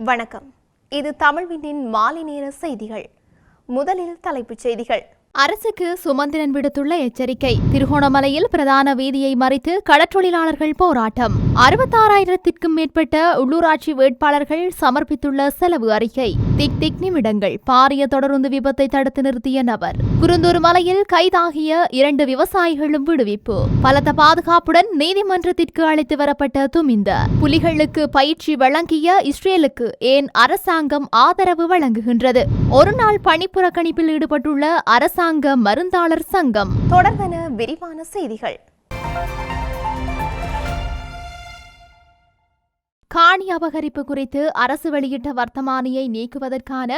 வணக்கம். இது தமிழ்வினின் மாலை நேர செய்திகள். முதலில் தலைப்புச் செய்திகள். அரசுக்கு சுமந்திரன் விடுத்துள்ள எச்சரிக்கை. திருகோணமலையில் பிரதான வீதியை மறித்து கடற்றொழிலாளர்கள் போராட்டம். அறுபத்தாறாயிரத்திற்கும் மேற்பட்ட உள்ளூராட்சி வேட்பாளர்கள் சமர்ப்பித்துள்ள செலவு அறிக்கை. திக் திக் நிமிடங்கள். பாரிய தொடருந்து விபத்தை தடுத்து நிறுத்திய நபர். குருந்தூர் மலையில் கைதாகிய இரண்டு விவசாயிகளும் விடுவிப்பு. பலத்த பாதுகாப்புடன் நீதிமன்றத்திற்கு அழைத்து வரப்பட்ட துமிந்த. புலிகளுக்கு பயிற்சி வழங்கிய இஸ்ரேலுக்கு ஏன் அரசாங்கம் ஆதரவு வழங்குகின்றது? ஒருநாள் பணிப்புறக்கணிப்பில் ஈடுபட்டுள்ள அரசாங்க மருந்தாளர் சங்கம். தொடர்வன விரிவான செய்திகள். காணி அபகரிப்பு குறித்து அரசு வெளியிட்ட வர்த்தமானியை நீக்குவதற்கான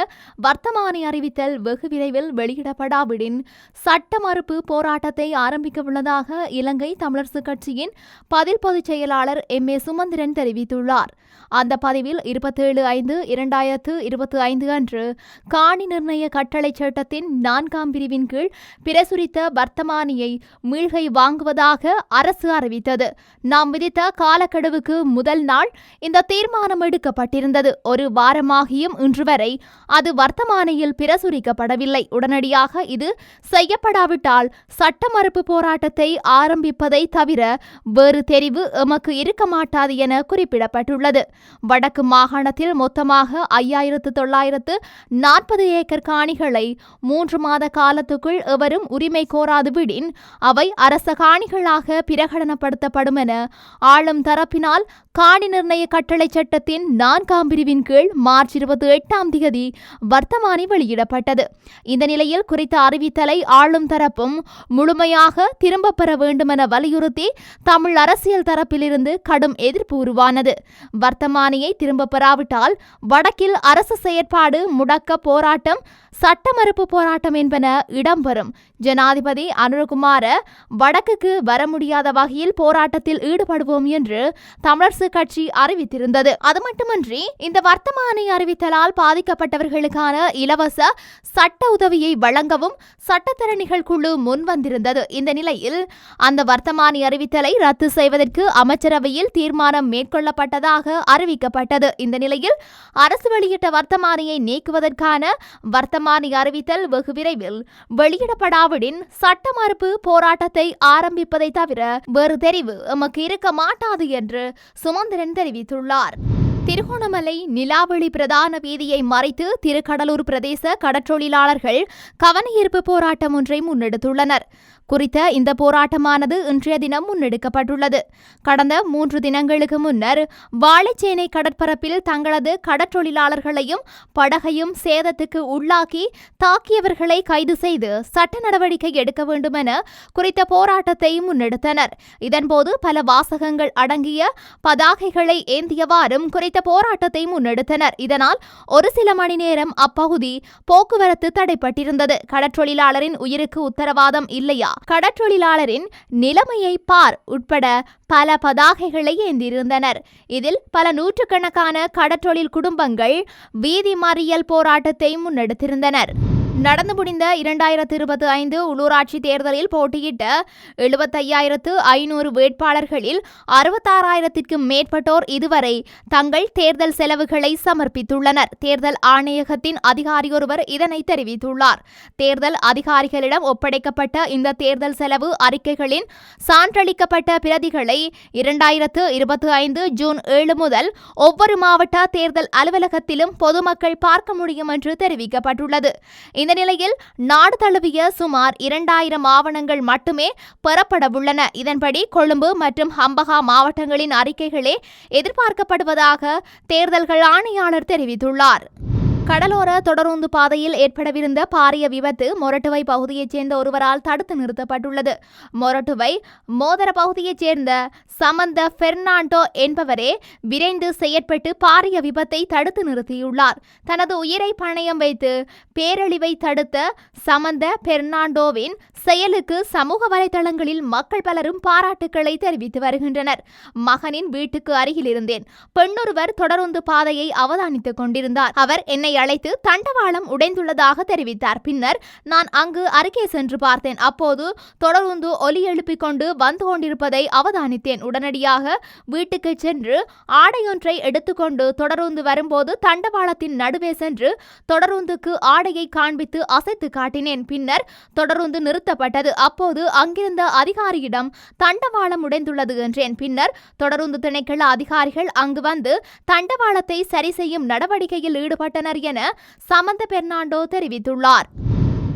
வர்த்தமானி அறிவித்தல் வெகு விரைவில் வெளியிடப்படாவிடின் சட்ட மறுப்பு போராட்டத்தை ஆரம்பிக்க உள்ளதாக இலங்கை தமிழரசுக் கட்சியின் பதில் பொதுச் செயலாளர் எம். ஏ. சுமந்திரன் தெரிவித்துள்ளார். அந்த பதிவில் இருபத்தேழு ஐந்து இரண்டாயிரத்து இருபத்தி ஐந்து அன்று காணி நிர்ணய கட்டளைச் சட்டத்தின் நான்காம் பிரிவின் கீழ் பிரசுரித்த வர்த்தமானியை மீள்கை வாங்குவதாக அரசு அறிவித்தது. நாம் விதித்த காலக்கெடுவுக்கு முதல் நாள் இந்த தீர்மானம் எடுக்கப்பட்டிருந்தது. ஒரு வாரமாகியும் இன்று வரை அது வர்த்தமானியில் பிரசுரிக்கப்படவில்லை. உடனடியாக இது செய்யப்படாவிட்டால் சட்ட மறுப்பு போராட்டத்தை ஆரம்பிப்பதை தவிர வேறு தெரிவு எமக்கு இருக்க மாட்டாது என குறிப்பிடப்பட்டுள்ளது. வடக்கு மாகாணத்தில் மொத்தமாக ஐயாயிரத்து தொள்ளாயிரத்து நாற்பது ஏக்கர் காணிகளை மூன்று மாத காலத்துக்குள் எவரும் உரிமை கோராது விடின் அவை அரச காணிகளாக பிரகடனப்படுத்தப்படும் என ஆளும் தரப்பினால் காணி நிர்ணய கட்டளை சட்டத்தின் நான்காம் பிரிவின் கீழ் மார்ச் இருபத்தி எட்டாம் தேதி வர்த்தமானி வெளியிடப்பட்டது. இந்த நிலையில் குறித்த அறிவித்தலை ஆளும் தரப்பும் முழுமையாக திரும்பப் பெற வேண்டுமென வலியுறுத்தி தமிழ் அரசியல் தரப்பிலிருந்து கடும் எதிர்ப்பு உருவானது. வர்த்தமானியை திரும்பப் பெறாவிட்டால் வடக்கில் அரசு செயற்பாடு முடக்க போராட்டம் சட்ட மறுப்பு போராட்டம் என்பன இடம்பெறும். ஜனாதிபதி அனுரகுமார வடக்குக்கு வர முடியாத வகையில் போராட்டத்தில் ஈடுபடுவோம் என்று தமிழரசு கட்சி அறிவித்திருந்தது. அது மட்டுமன்றி இந்த வர்த்தமானி அறிவித்தலால் பாதிக்கப்பட்டவர்களுக்கான இலவச சட்ட உதவியை வழங்கவும் சட்டத்தரணிகள் குழு முன்வந்திருந்தது. இந்த நிலையில் அந்த வர்த்தமானி அறிவித்தலை ரத்து செய்வதற்கு அமைச்சரவையில் தீர்மானம் மேற்கொள்ளப்பட்டதாக அறிவிக்கப்பட்டது. இந்த நிலையில் அரசு வெளியிட்ட வர்த்தமானியை நீக்குவதற்கான வர்த்தமானி அறிவித்தல் வெகு விரைவில் திராவிடின் சட்ட மறுப்பு போராட்டத்தை ஆரம்பிப்பதை தவிர வேறு தெரிவு எமக்கு இருக்க மாட்டாது என்று சுமந்திரன் தெரிவித்துள்ளார். திருகோணமலை நிலாவளி பிரதான வீதியை மறைத்து திருக்கடலூர் பிரதேச கடற்றொழிலாளர்கள் கவனஈர்ப்பு போராட்டம் ஒன்றை முன்னெடுத்துள்ளனர். குறித்த இந்த போராட்டமானது இன்றைய தினம் முன்னெடுக்கப்பட்டுள்ளது. கடந்த மூன்று தினங்களுக்கு முன்னர் வாழைச்சேனை கடற்பரப்பில் தங்களது கடற்றொழிலாளர்களையும் படகையும் சேதத்துக்கு உள்ளாக்கி தாக்கியவர்களை கைது செய்து சட்ட நடவடிக்கை எடுக்க வேண்டும் என குறித்த போராட்டத்தை முன்னெடுத்தனர். இதன்போது பல வாசகங்கள் அடங்கிய பதாகைகளை ஏந்தியவாறும் குறித்த போராட்டத்தை முன்னெடுத்தனர். இதனால் ஒரு சில மணி நேரம் அப்பகுதி போக்குவரத்து தடைப்பட்டிருந்தது. கடற்றொழிலாளரின் உயிருக்கு உத்தரவாதம் இல்லையா? கடற்றொழிலாளரின் நிலைமையை பார் உட்பட பல பதாகைகளை ஏந்தியிருந்தனர் இதில் பல நூற்றுக்கணக்கான கடற்றொழில் குடும்பங்கள் வீதி மறியல் போராட்டத்தை முன்னெடுத்திருந்தனர். நடந்து முடிந்த இரண்டாயிரத்து இருபத்தி ஐந்து உள்ளூராட்சி தேர்தலில் போட்டியிட்ட எழுபத்தையாயிரத்து ஐநூறு வேட்பாளர்களில் அறுபத்தாறாயிரத்திற்கும் மேற்பட்டோர் இதுவரை தங்கள் தேர்தல் செலவுகளை சமர்ப்பித்துள்ளனர். தேர்தல் ஆணையகத்தின் அதிகாரியொருவர் இதனை தெரிவித்துள்ளார். தேர்தல் அதிகாரிகளிடம் ஒப்படைக்கப்பட்ட இந்த தேர்தல் செலவு அறிக்கைகளின் சான்றளிக்கப்பட்ட பிரதிகளை இரண்டாயிரத்து இருபத்தி ஐந்து ஜூன் ஏழு முதல் ஒவ்வொரு மாவட்ட தேர்தல் அலுவலகத்திலும் பொதுமக்கள் பார்க்க முடியும் என்று தெரிவிக்கப்பட்டுள்ளது. இந்த நிலையில் நாடு தழுவிய சுமார் இரண்டாயிரம் ஆவணங்கள் மட்டுமே பெறப்படவுள்ளன. இதன்படி கொழும்பு மற்றும் ஹம்பகா மாவட்டங்களின் அறிக்கைகளே எதிர்பார்க்கப்படுவதாக தேர்தல்கள் ஆணையாளர் தெரிவித்துள்ளார். கடலோர தொடருந்து பாதையில் ஏற்படவிருந்த பாரிய விபத்து மொரட்டுவை பகுதியைச் சேர்ந்த ஒருவரால் தடுத்து நிறுத்தப்பட்டுள்ளது. மொரட்டுவை மோதர பகுதியைச் சேர்ந்த சமந்த பெர்னாண்டோ என்பவரே விரைந்து செயற்பட்டு பாரிய விபத்தை தடுத்து நிறுத்தியுள்ளார். தனது உயிரை பணயம் வைத்து பேரழிவை தடுத்த சமந்த பெர்னாண்டோவின் செயலுக்கு சமூக வலைதளங்களில் மக்கள் பலரும் பாராட்டுக்களை தெரிவித்து வருகின்றனர். மகனின் வீட்டுக்கு அருகில் இருந்தேன். பெண்ணொருவர் தொடருந்து பாதையை அவதானித்துக் கொண்டிருந்தார். அவர் என்னை அழைத்து தண்டவாளம் உடைந்துள்ளதாக தெரிவித்தார். பின்னர் நான் அங்கு அருகே சென்று பார்த்தேன். அப்போது தொடர்ந்து ஒலி எழுப்பிக் கொண்டு வந்து கொண்டிருப்பதை அவதானித்தேன். உடனடியாக வீட்டுக்கு சென்று ஆடையொன்றை எடுத்துக்கொண்டு தொடர்ந்து வரும்போது தண்டவாளத்தின் நடுவே சென்று தொடருந்துக்கு ஆடையை காண்பித்து அசைத்து காட்டினேன். பின்னர் தொடருந்து நிறுத்தப்பட்டது. அப்போது அங்கிருந்த அதிகாரியிடம் தண்டவாளம் உடைந்துள்ளது என்றேன். பின்னர் தொடருந்து திணைக்கள அதிகாரிகள் அங்கு வந்து தண்டவாளத்தை சரி செய்யும் நடவடிக்கையில் ஈடுபட்டனர் என சமந்த பெர்னாண்டோ தெரிவித்துள்ளார்.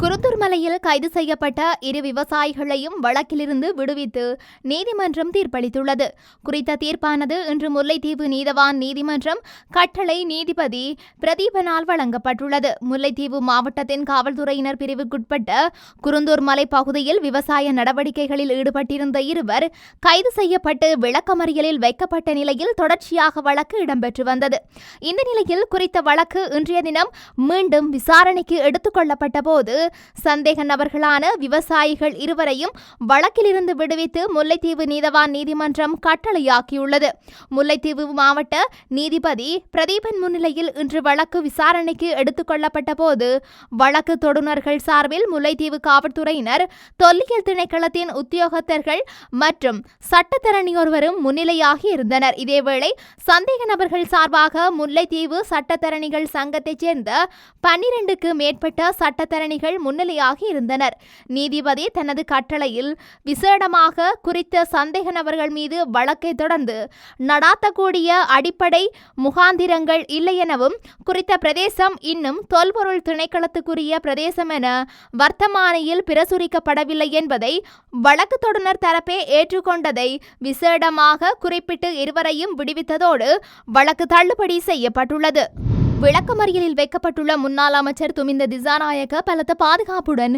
குருத்தூர் மலையில் கைது செய்யப்பட்ட இரு விவசாயிகளையும் வழக்கிலிருந்து விடுவித்து நீதிமன்றம் தீர்ப்பளித்துள்ளது. குறித்த தீர்ப்பானது இன்று முல்லைத்தீவு நீதவான் நீதிமன்றம் கட்டளை நீதிபதி பிரதீபனால் வழங்கப்பட்டுள்ளது. முல்லைத்தீவு மாவட்டத்தின் காவல்துறையினர் பிரிவுக்குட்பட்ட குருந்தூர் மலை பகுதியில் விவசாய நடவடிக்கைகளில் ஈடுபட்டிருந்த இருவர் கைது செய்யப்பட்டு விளக்கமறியலில் வைக்கப்பட்ட நிலையில் தொடர்ச்சியாக வழக்கு இடம்பெற்று வந்தது. இந்த நிலையில் குறித்த வழக்கு இன்றைய தினம் மீண்டும் விசாரணைக்கு எடுத்துக் கொள்ளப்பட்ட போது சந்தேக நபர்களான விவசாயிகள் இருவரையும் வழக்கிலிருந்து விடுவித்து முல்லைத்தீவு நீதவான் நீதிமன்றம் கட்டளையாக்கியுள்ளது. முல்லைத்தீவு மாவட்ட நீதிபதி பிரதீபன் முன்னிலையில் இன்று வழக்கு விசாரணைக்கு எடுத்துக் கொள்ளப்பட்ட போது வழக்கு தொடுநர்கள் சார்பில் முல்லைத்தீவு காவல்துறையினர் தொல்லியல் திணைக்களத்தின் உத்தியோகத்தர்கள் மற்றும் சட்டத்தரணியொருவரும் முன்னிலையாகி இருந்தனர். இதேவேளை சந்தேக நபர்கள் சார்பாக முல்லைத்தீவு சட்டத்தரணிகள் சங்கத்தைச் சேர்ந்த பன்னிரண்டுக்கு மேற்பட்ட சட்டத்தரணிகள் முன்னிலையாகி இருந்தனர். நீதிபதி தனது கட்டளையில் விசேடமாக குறித்த சந்தேக நபர்கள் மீது வழக்கை தொடர்ந்து நடாத்தக்கூடிய அடிப்படை முகாந்திரங்கள் இல்லை எனவும் குறித்த பிரதேசம் இன்னும் தொல்பொருள் திணைக்களத்துக்குரிய பிரதேசம் என வர்த்தமானியில் பிரசுரிக்கப்படவில்லை என்பதை வழக்கு தொடுனர் தரப்பே ஏற்றுக்கொண்டதை விசேடமாக குறிப்பிட்டு இருவரையும் விடுவித்ததோடு வழக்கு தள்ளுபடி செய்யப்பட்டுள்ளது. விளக்கமறியலில் வைக்கப்பட்டுள்ள முன்னாள் அமைச்சர் துமிந்த திசாநாயக்க பலத்த பாதுகாப்புடன்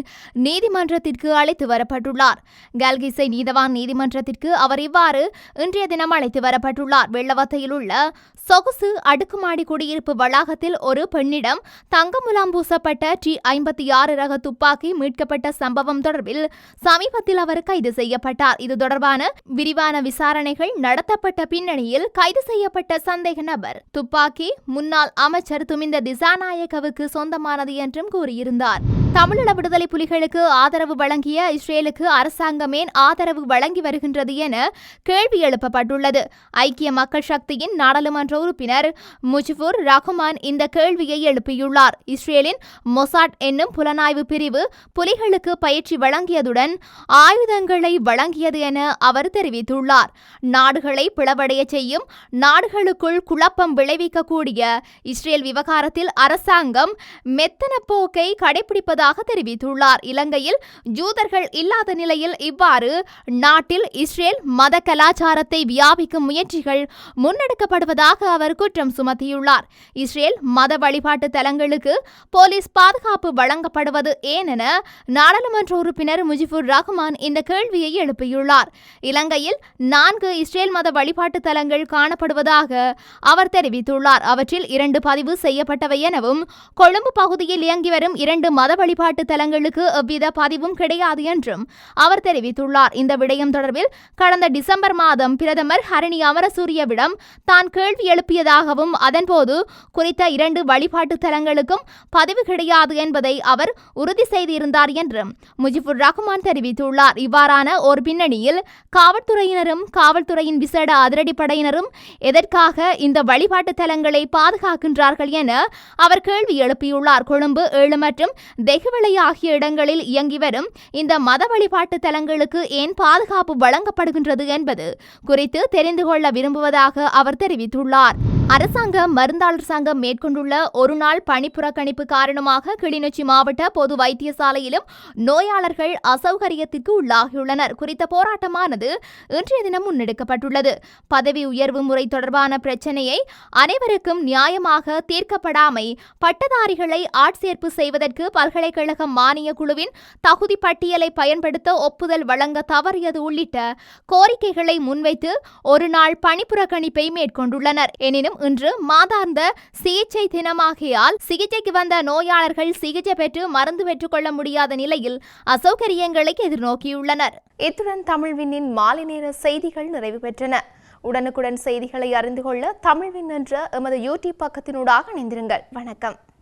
நீதிமன்றத்திற்கு அழைத்து வரப்பட்டுள்ளார். கல்கிசை நீதவான் நீதிமன்றத்திற்கு அவர் இவ்வாறு இன்றைய தினம் அழைத்து வரப்பட்டுள்ளார். வெள்ளவத்தையில் உள்ள சொகுசு அடுக்குமாடி குடியிருப்பு வளாகத்தில் ஒரு பெண்ணிடம் தங்கமுலாம் பூசப்பட்ட டி ஐம்பத்தி ஆறு ரக துப்பாக்கி மீட்கப்பட்ட சம்பவம் தொடர்பில் சமீபத்தில் அவர் கைது செய்யப்பட்டார். இது தொடர்பான விரிவான விசாரணைகள் நடத்தப்பட்ட பின்னணியில் கைது செய்யப்பட்ட சந்தேக நபர். துப்பாக்கி முன்னாள் அமைச்சர் துமிந்த திசாநாயக்கவுக்கு சொந்தமானது என்றும் கூறியிருந்தார். தமிழீழ விடுதலை புலிகளுக்கு ஆதரவு வழங்கிய இஸ்ரேலுக்கு அரசாங்கமே ஆதரவு வழங்கி வருகின்றது என கேள்வி எழுப்பப்பட்டுள்ளது. ஐக்கிய மக்கள் சக்தியின் நாடாளுமன்ற உறுப்பினர் முஜிபுர் ரஹ்மான் இந்த கேள்வியை எழுப்பியுள்ளார். இஸ்ரேலின் மொசாட் என்னும் புலனாய்வு பிரிவு புலிகளுக்கு பயிற்சி வழங்கியதுடன் ஆயுதங்களை வழங்கியது என அவர் தெரிவித்துள்ளார். நாடுகளை பிளவடைய செய்யும் நாடுகளுக்குள் குழப்பம் விளைவிக்கக்கூடிய இஸ்ரேல் விவகாரத்தில் அரசாங்கம் மெத்தன போக்கை கடைபிடிப்பதாக தெரிவித்துள்ளார். இலங்கையில் ஜூதர்கள் இல்லாத நிலையில் இவ்வாறு நாட்டில் இஸ்ரேல் மத கலாச்சாரத்தை வியாபிக்கும் முயற்சிகள் முன்னெடுக்கப்படுவதாக அவர் குற்றம் சுமத்தியுள்ளார். இஸ்ரேல் மத வழிபாட்டு தலங்களுக்கு போலீஸ் பாதுகாப்பு வழங்கப்படுவது ஏனென நாடாளுமன்ற உறுப்பினர் முஜிபுர் ரஹ்மான் இந்த கேள்வியை எழுப்பியுள்ளார். இலங்கையில் நான்கு இஸ்ரேல் மத வழிபாட்டு தலங்கள் காணப்படுவதாக அவர் தெரிவித்துள்ளார். அவற்றில் இரண்டு பதிவு செய்யப்பட்டவை எனவும் கொழும்பு பகுதியில் இயங்கி வரும் இரண்டு மத வழிபாட்டு தலங்களுக்கு எவ்வித பதிவும் கிடையாது என்றும் அவர் தெரிவித்துள்ளார். இந்த விடயம் தொடர்பில் கடந்த டிசம்பர் மாதம் பிரதமர் ஹரணி அமரசூரியவிடம் தான் கேள்வி எழுப்பியதாகவும் அதன்போது குறித்த இரண்டு வழிபாட்டு தலங்களுக்கும் பதிவு கிடையாது என்பதை அவர் உறுதி செய்திருந்தார் என்றும் முஜிபுர் ரஹ்மான் தெரிவித்துள்ளார். இவ்வாறான ஒரு பின்னணியில் காவல்துறையினரும் காவல்துறையின் விசேட அதிரடிப்படையினரும் எதற்காக இந்த வழிபாட்டு தலங்களை பாதுகாக்கின்றார்கள் என அவர் கேள்வி எழுப்பியுள்ளார். கொழும்பு ஏழு மற்றும் வெகுவிலை ஆகிய இடங்களில் இயங்கி வரும் இந்த மத வழிபாட்டு தலங்களுக்கு ஏன் பாதுகாப்பு வழங்கப்படுகின்றது என்பது குறித்து தெரிந்து கொள்ள விரும்புவதாக அவர் தெரிவித்துள்ளார். அரசாங்க மருந்தாளர் சங்கம் மேற்கொண்டுள்ள ஒருநாள் பணிப்புறக்கணிப்பு காரணமாக கிளிநொச்சி மாவட்ட பொது வைத்தியசாலையிலும் நோயாளர்கள் அசௌகரியத்திற்கு உள்ளாகியுள்ளனர். குறித்த போராட்டமானது இன்றைய தினம் முன்னெடுக்கப்பட்டுள்ளது. பதவி உயர்வு முறை தொடர்பான பிரச்சினையை அனைவருக்கும் நியாயமாக தீர்க்கப்படாமை பட்டதாரிகளை ஆட்சேர்ப்பு செய்வதற்கு பல்கலைக்கழக மானிய குழுவின் தகுதி பட்டியலை பயன்படுத்த ஒப்புதல் வழங்க தவறியது உள்ளிட்ட கோரிக்கைகளை முன்வைத்து ஒருநாள் பணிப்புறக்கணிப்பை மேற்கொண்டுள்ளனர். எனினும் இன்று மாதாந்த சிகிச்சை தினமாகியால் சிகிச்சைக்கு வந்த நோயாளர்கள் சிகிச்சை பெற்று மருந்து பெற்றுக்கொள்ள முடியாத நிலையில் அசௌகரியங்களை எதிர்நோக்கியுள்ளனர். இத்துடன் தமிழ்வினின் மாலை நேர செய்திகள் நிறைவு பெற்றன. உடனுக்குடன் செய்திகளை அறிந்து கொள்ள தமிழ்வின் என்ற எமது யூடியூப் பக்கத்தினூடாக இணைந்திருங்கள். வணக்கம்.